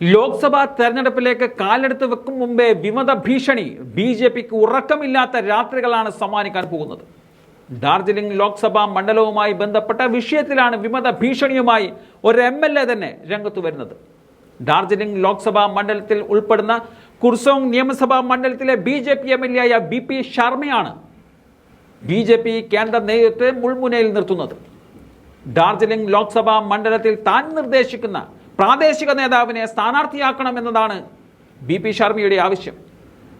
ലോക്സഭാ തെരഞ്ഞെടുപ്പിലേക്ക് കാലെടുത്ത് വെക്കും മുമ്പേ വിമത ഭീഷണി. ബി ജെ പിക്ക് ഉറക്കമില്ലാത്ത രാത്രികളാണ് സമ്മാനിക്കാൻ പോകുന്നത്. ഡാർജിലിംഗ് ലോക്സഭാ മണ്ഡലവുമായി ബന്ധപ്പെട്ട വിഷയത്തിലാണ് വിമത ഭീഷണിയുമായി ഒരു എം എൽ എ തന്നെ രംഗത്ത് വരുന്നത്. ഡാർജിലിംഗ് ലോക്സഭാ മണ്ഡലത്തിൽ ഉൾപ്പെടുന്ന കുർസോങ് നിയമസഭാ മണ്ഡലത്തിലെ B J P M L A ആയ ബി പി ശർമ്മയാണ് ബി ജെ പി കേന്ദ്ര നേതൃത്വത്തെ മുൾമുനയിൽ നിർത്തുന്നത്. ഡാർജിലിംഗ് ലോക്സഭാ മണ്ഡലത്തിൽ താൻ നിർദ്ദേശിക്കുന്ന പ്രാദേശിക നേതാവിനെ സ്ഥാനാർത്ഥിയാക്കണമെന്നതാണ് ബി പി ശർമ്മയുടെ ആവശ്യം.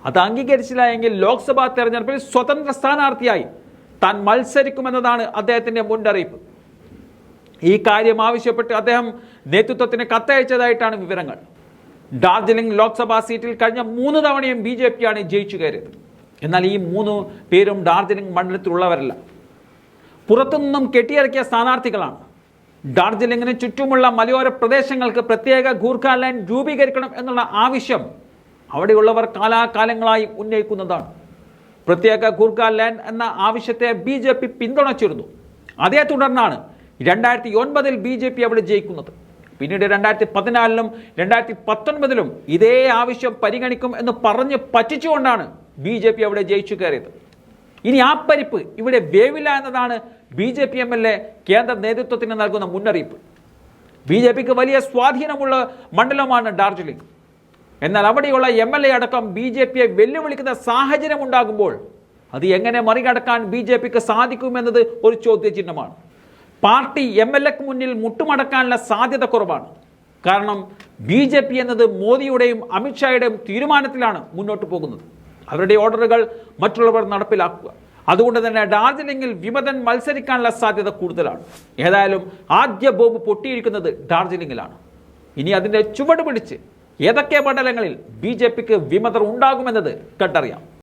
അത് അംഗീകരിച്ചില്ല എങ്കിൽ ലോക്സഭാ തെരഞ്ഞെടുപ്പിൽ സ്വതന്ത്ര സ്ഥാനാർത്ഥിയായി താൻ മത്സരിക്കുമെന്നതാണ് അദ്ദേഹത്തിന്റെ മുന്നറിയിപ്പ്. ഈ കാര്യം ആവശ്യപ്പെട്ട് അദ്ദേഹം നേതൃത്വത്തിന് കത്തയച്ചതായിട്ടാണ് വിവരങ്ങൾ. ഡാർജിലിംഗ് ലോക്സഭാ സീറ്റിൽ കഴിഞ്ഞ മൂന്ന് തവണയും ബി ജെ പിയാണ് ജയിച്ചു കയറിയത്. എന്നാൽ ഈ മൂന്ന് പേരും ഡാർജിലിംഗ് മണ്ഡലത്തിലുള്ളവരല്ല. പുറത്തുനിന്നും കെട്ടിയിറക്കിയ സ്ഥാനാർത്ഥികളാണ്. ഡാർജിലിംഗിന് ചുറ്റുമുള്ള മലയോര പ്രദേശങ്ങൾക്ക് പ്രത്യേക ഗൂർഖ ലൈൻ രൂപീകരിക്കണം എന്നുള്ള ആവശ്യം അവിടെയുള്ളവർ കാലാകാലങ്ങളായി ഉന്നയിക്കുന്നതാണ്. പ്രത്യേക ഗൂർഖ ലാൻഡ് എന്ന ആവശ്യത്തെ ബി ജെ പി പിന്തുണച്ചിരുന്നു. അതേ തുടർന്നാണ് രണ്ടായിരത്തി ഒൻപതിൽ ബി ജെ പി അവിടെ ജയിക്കുന്നത്. പിന്നീട് രണ്ടായിരത്തി പതിനാലിലും രണ്ടായിരത്തി പത്തൊൻപതിലും ഇതേ ആവശ്യം പരിഗണിക്കും എന്ന് പറഞ്ഞ് പറ്റിച്ചുകൊണ്ടാണ് ബി ജെ പി അവിടെ ജയിച്ചു കയറിയത്. ഇനി ആ പരിപ്പ് ഇവിടെ വേവില്ല എന്നതാണ് B J P M L A കേന്ദ്ര നേതൃത്വത്തിന് നൽകുന്ന മുന്നറിയിപ്പ്. ബി ജെ പിക്ക് വലിയ സ്വാധീനമുള്ള മണ്ഡലമാണ് ഡാർജിലിംഗ്. എന്നാൽ അവിടെയുള്ള എം എൽ എ അടക്കം ബി ജെ പിയെ വെല്ലുവിളിക്കുന്ന സാഹചര്യം ഉണ്ടാകുമ്പോൾ അത് എങ്ങനെ മറികടക്കാൻ ബി ജെ പിക്ക് സാധിക്കുമെന്നത് ഒരു ചോദ്യചിഹ്നമാണ്. പാർട്ടി എം എൽ എക്ക് മുന്നിൽ മുട്ടുമടക്കാനുള്ള സാധ്യത കുറവാണ്. കാരണം ബി ജെ പി എന്നത് മോദിയുടെയും അമിത്ഷായുടെയും തീരുമാനത്തിലാണ് മുന്നോട്ട് പോകുന്നത്. അവരുടെ ഓർഡറുകൾ മറ്റുള്ളവർ നടപ്പിലാക്കുക. അതുകൊണ്ട് തന്നെ ഡാർജിലിംഗിൽ വിമതൻ മത്സരിക്കാനുള്ള സാധ്യത കൂടുതലാണ്. ഏതായാലും ആദ്യ ബോംബ് പൊട്ടിയിരിക്കുന്നത് ഡാർജിലിംഗിലാണ്. ഇനി അതിന്റെ ചുവട് പിടിച്ച് ഏതൊക്കെ മണ്ഡലങ്ങളിൽ ബി ജെ പിക്ക് വിമതർ ഉണ്ടാകുമെന്നത് കണ്ടറിയാം.